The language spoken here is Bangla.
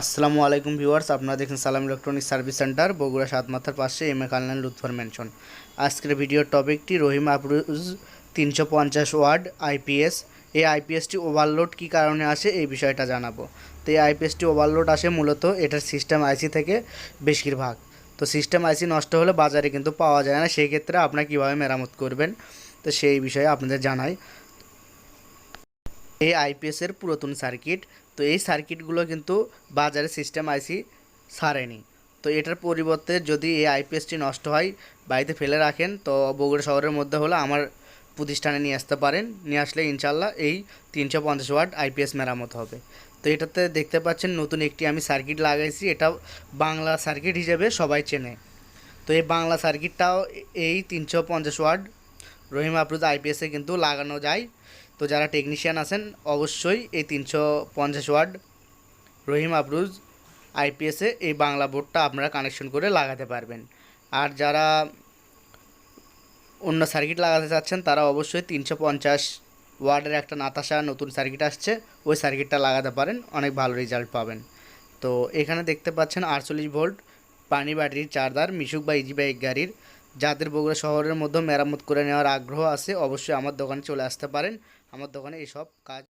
আসসালামু আলাইকুম ভিউয়ার্স, আপনারা দেখছেন সালাম ইলেকট্রনিক সার্ভিস সেন্টার, বগুড়া সাত মাথার পাশে এম এ কালনান লুৎফর মেনশন আজকের ভিডিওর টপিকটি রহিম আফরুজ তিনশো পঞ্চাশ ওয়ার্ড আইপিএস এই আইপিএসটি ওভারলোড কী কারণে আসে এই বিষয়টা জানাব। তো এই আইপিএসটি ওভারলোড আসে মূলত এটার সিস্টেম আইসি থেকে বেশিরভাগ তো সিস্টেম আইসি নষ্ট হলে বাজারে কিন্তু পাওয়া যায় না, সেই ক্ষেত্রে আপনারা কীভাবে মেরামত করবেন? তো সেই বিষয়ে আপনাদের জানাই। এই আইপিএসের পুরাতন সার্কিট। তো এই সার্কিটগুলো কিন্তু বাজারে সিস্টেম আইসি সারেনি। তো এটার পরিবর্তে যদি এই আইপিএসটি নষ্ট হয়, বাড়িতে ফেলে রাখেন, তো বগুড়া শহরের মধ্যে হলে আমার প্রতিষ্ঠানে নিয়ে আসতে পারেন। নিয়ে আসলে ইনশাল্লাহ এই তিনশো পঞ্চাশ ওয়াট আইপিএস মেরামত হবে। তো এটাতে দেখতে পাচ্ছেন নতুন একটি আমি সার্কিট লাগাইছি। এটা বাংলা সার্কিট হিসেবে সবাই চেনে। তো এই বাংলা সার্কিটটাও এই তিনশো পঞ্চাশ ওয়াট রহিম আফরুজ আইপিএসে কিন্তু লাগানো যায়। তো যারা টেকনিশিয়ান আছেন, অবশ্যই এই তিনশো পঞ্চাশ ওয়ার্ড রহিম আফরুজ আইপিএসে এই বাংলা বোর্ডটা আপনারা কানেকশন করে লাগাতে পারবেন। আর যারা অন্য সার্কিট লাগাতে চাচ্ছেন, তারা অবশ্যই তিনশো পঞ্চাশ ওয়ার্ডের একটা নাতাশা নতুন সার্কিট আসছে, ওই সার্কিটটা লাগাতে পারেন, অনেক ভালো রেজাল্ট পাবেন। তো এখানে দেখতে পাচ্ছেন আটচল্লিশ ভোল্ট পানি ব্যাটারির চার্জার, মিশুক বা ইজি বাইক গাড়ির। যাদের বগুড়া শহরের মধ্যে মেরামত করে নেওয়ার আগ্রহ আছে, অবশ্যই আমার দোকানে চলে আসতে পারেন। আমার দোকানে এইসব কাজ